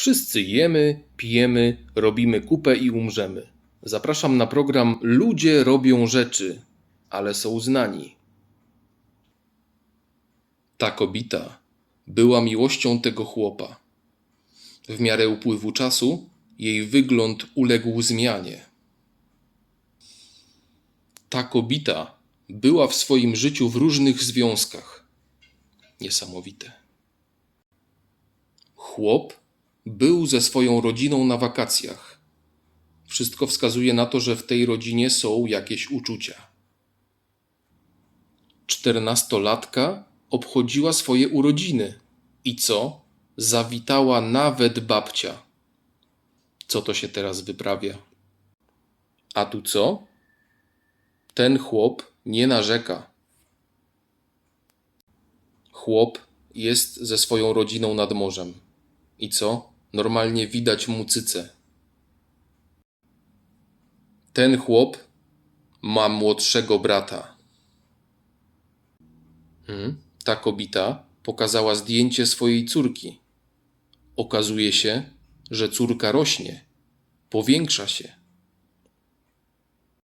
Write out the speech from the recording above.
Wszyscy jemy, pijemy, robimy kupę i umrzemy. Zapraszam na program Ludzie robią rzeczy, ale są znani. Ta kobita była miłością tego chłopa. W miarę upływu czasu jej wygląd uległ zmianie. Ta kobita była w swoim życiu w różnych związkach. Niesamowite. Chłop był ze swoją rodziną na wakacjach. Wszystko wskazuje na to, że w tej rodzinie są jakieś uczucia. Czternastolatka obchodziła swoje urodziny. I co? Zawitała nawet babcia. Co to się teraz wyprawia? A tu co? Ten chłop nie narzeka. Chłop jest ze swoją rodziną nad morzem. I co? Normalnie widać mu cycę. Ten chłop ma młodszego brata. Hmm? Ta kobita pokazała zdjęcie swojej córki. Okazuje się, że córka rośnie, powiększa się.